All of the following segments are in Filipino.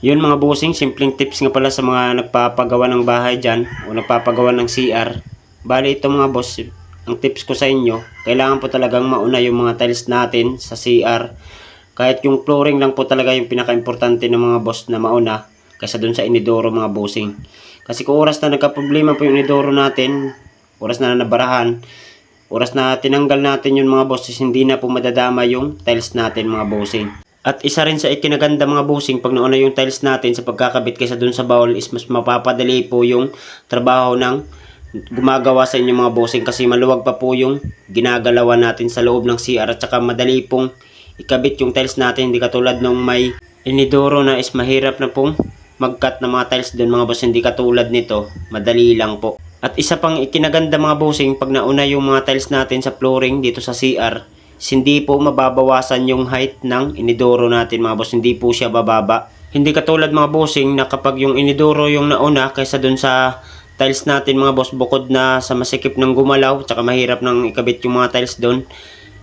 Yun mga bossing, simpleng tips nga pala sa mga nagpapagawa ng bahay dyan o nagpapagawa ng CR. Bali ito mga boss, ang tips ko sa inyo, kailangan po talagang mauna yung mga tiles natin sa CR. Kahit yung flooring lang po talaga yung pinaka-importante ng mga boss na mauna kaysa dun sa inidoro mga bossing. Kasi kung oras na nagka-problema po yung inidoro natin, oras na nabarahan, oras na tinanggal natin yung mga boss, is hindi na po madadama yung tiles natin mga bossing. At isa rin sa ikinaganda mga bossing pag nauna yung tiles natin sa pagkakabit kaysa dun sa bowl is mas mapapadali po yung trabaho ng gumagawa sa inyo mga bossing kasi maluwag pa po yung ginagalawan natin sa loob ng CR at saka madali pong ikabit yung tiles natin. Hindi katulad nung may inidoro na is mahirap na pong mag-cut ng mga tiles doon mga boss hindi katulad nito. Madali lang po. At isa pang ikinaganda mga bossing pag nauna yung mga tiles natin sa flooring dito sa CR hindi po mababawasan yung height ng inidoro natin mga boss. Hindi po siya bababa. Hindi katulad mga bossing na kapag yung inidoro yung nauna kaysa dun sa tiles natin mga boss bukod na sa masikip ng gumalaw tsaka mahirap nang ikabit yung mga tiles doon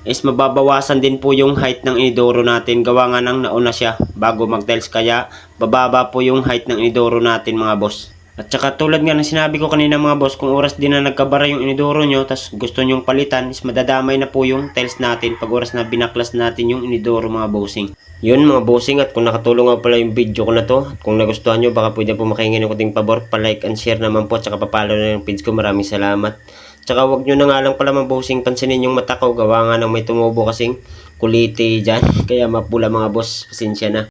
is mababawasan din po yung height ng inidoro natin. Gawa nga nang nauna siya bago mag tiles kaya bababa po yung height ng inidoro natin mga boss at saka tulad nga ng sinabi ko kanina mga boss kung oras din na nagkabara yung inidoro nyo tas gusto nyong palitan is madadamay na po yung tiles natin pag oras na binaklas natin yung inidoro mga bossing. Yun mga bossing at kung nakatulong nga pala yung video ko na to at kung nagustuhan nyo baka pwede po makingin ng kuting pabor pa like and share naman po at saka papalo na yung page ko. Maraming salamat. Tsaka wag nyo na nga lang pala mga bossing pansinin yung mata ko. Gawa nga ng may tumubo kasing kuliti dyan. Kaya mapula mga boss pasensya na